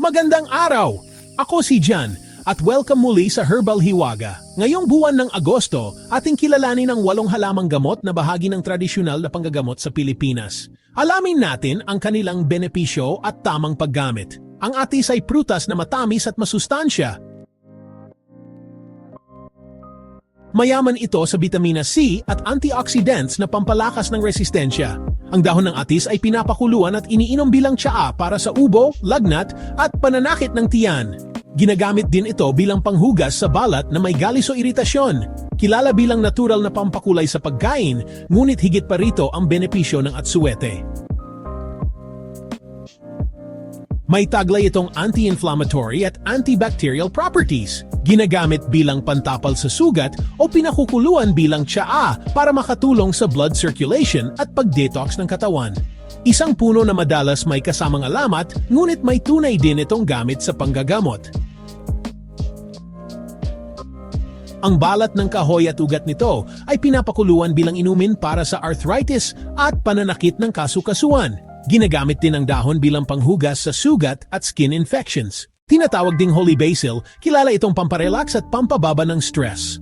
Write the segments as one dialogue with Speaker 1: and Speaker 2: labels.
Speaker 1: Magandang araw! Ako si Jan at welcome muli sa Herbal Hiwaga. Ngayong buwan ng Agosto, ating kilalanin ang walong halamang gamot na bahagi ng tradisyonal na panggagamot sa Pilipinas. Alamin natin ang kanilang benepisyo at tamang paggamit. Ang atis ay prutas na matamis at masustansya. Mayaman ito sa vitamina C at antioxidants na pampalakas ng resistensya. Ang dahon ng atis ay pinapakuluan at iniinom bilang tsaa para sa ubo, lagnat at pananakit ng tiyan. Ginagamit din ito bilang panghugas sa balat na may galis o iritasyon. Kilala bilang natural na pampakulay sa pagkain, ngunit higit pa rito ang benepisyo ng atsuete. May taglay itong anti-inflammatory at antibacterial properties. Ginagamit bilang pantapal sa sugat o pinakukuluan bilang tsaa para makatulong sa blood circulation at pag-detox ng katawan. Isang puno na madalas may kasamang alamat, ngunit may tunay din itong gamit sa panggagamot. Ang balat ng kahoy at ugat nito ay pinapakuluan bilang inumin para sa arthritis at pananakit ng kasukasuan. Ginagamit din ang dahon bilang panghugas sa sugat at skin infections. Tinatawag ding holy basil, kilala itong pamparelax at pampababa ng stress.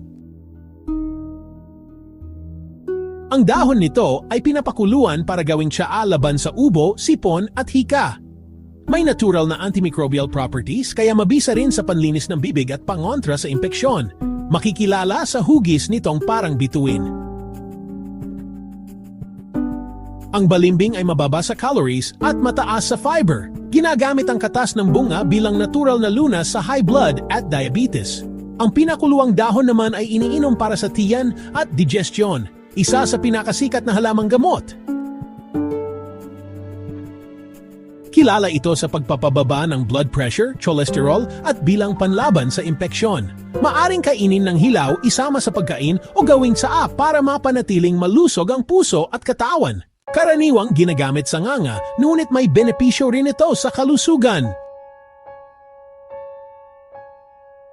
Speaker 1: Ang dahon nito ay pinapakuluan para gawing tsaa laban sa ubo, sipon at hika. May natural na antimicrobial properties kaya mabisa rin sa panlinis ng bibig at pangontra sa impeksyon. Makikilala sa hugis nitong parang bituin. Ang balimbing ay mababa sa calories at mataas sa fiber. Ginagamit ang katas ng bunga bilang natural na lunas sa high blood at diabetes. Ang pinakuluang dahon naman ay iniinom para sa tiyan at digestion, isa sa pinakasikat na halamang gamot. Kilala ito sa pagpapababa ng blood pressure, cholesterol at bilang panlaban sa impeksyon. Maaring kainin ng hilaw isama sa pagkain o gawing saa para mapanatiling malusog ang puso at katawan. Karaniwang ginagamit sa nganga, ngunit may benepisyo rin ito sa kalusugan.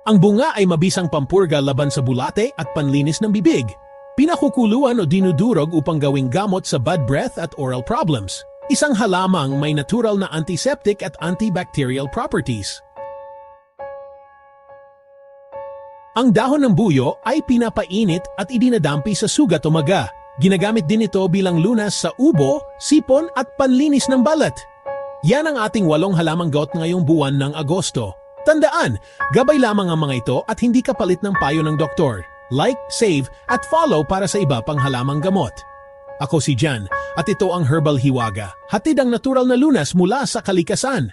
Speaker 1: Ang bunga ay mabisang pampurga laban sa bulate at panlinis ng bibig. Pinakukuluan o dinudurog upang gawing gamot sa bad breath at oral problems. Isang halamang may natural na antiseptic at antibacterial properties. Ang dahon ng buyo ay pinapainit at idinadampi sa sugat o maga. Ginagamit din ito bilang lunas sa ubo, sipon at panlinis ng balat. Yan ang ating walong halamang gout ngayong buwan ng Agosto. Tandaan, gabay lamang ang mga ito at hindi kapalit ng payo ng doktor. Like, save, at follow para sa iba pang halamang gamot. Ako si Jan at ito ang Herbal Hiwaga. Hatid ang natural na lunas mula sa kalikasan.